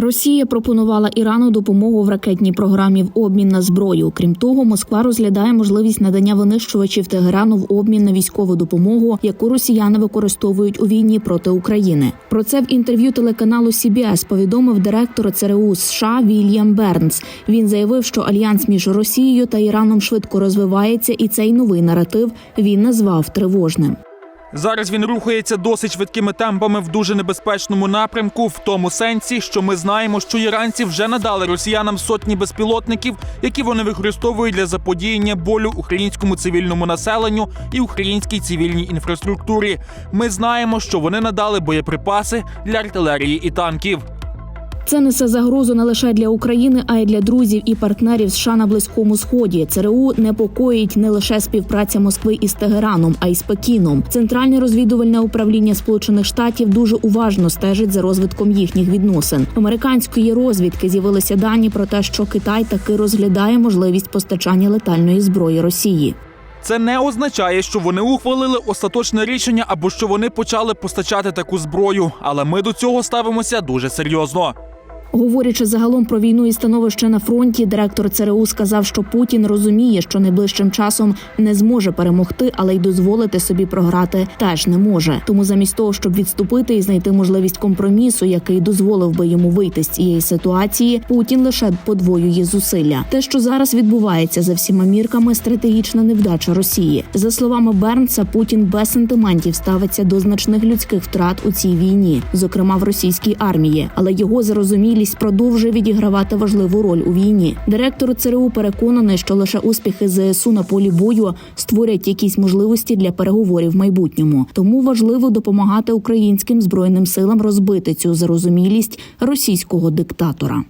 Росія пропонувала Ірану допомогу в ракетній програмі в обмін на зброю. Крім того, Москва розглядає можливість надання винищувачів Тегерану в обмін на військову допомогу, яку росіяни використовують у війні проти України. Про це в інтерв'ю телеканалу CBS повідомив директор ЦРУ США Вільям Бернс. Він заявив, що альянс між Росією та Іраном швидко розвивається, і цей новий наратив він назвав тривожним. Зараз він рухається досить швидкими темпами в дуже небезпечному напрямку, в тому сенсі, що ми знаємо, що іранці вже надали росіянам сотні безпілотників, які вони використовують для заподіяння болю українському цивільному населенню і українській цивільній інфраструктурі. Ми знаємо, що вони надали боєприпаси для артилерії і танків. Це несе загрозу не лише для України, а й для друзів і партнерів США на близькому сході. ЦРУ непокоїть не лише співпраця Москви із Тегераном, а й з Пекіном. Центральне розвідувальне управління Сполучених Штатів дуже уважно стежить за розвитком їхніх відносин. Американської розвідки з'явилися дані про те, що Китай таки розглядає можливість постачання летальної зброї Росії. Це не означає, що вони ухвалили остаточне рішення або що вони почали постачати таку зброю, але ми до цього ставимося дуже серйозно. Говорячи загалом про війну і становище на фронті, директор ЦРУ сказав, що Путін розуміє, що найближчим часом не зможе перемогти, але й дозволити собі програти теж не може. Тому замість того, щоб відступити і знайти можливість компромісу, який дозволив би йому вийти з цієї ситуації, Путін лише подвоює зусилля. Те, що зараз відбувається за всіма мірками, стратегічна невдача Росії. За словами Бернса, Путін без сентиментів ставиться до значних людських втрат у цій війні, зокрема в російській армії, але його зарозумілість продовжує відігравати важливу роль у війні. Директор ЦРУ переконаний, що лише успіхи ЗСУ на полі бою створять якісь можливості для переговорів в майбутньому. Тому важливо допомагати українським збройним силам розбити цю зарозумілість російського диктатора.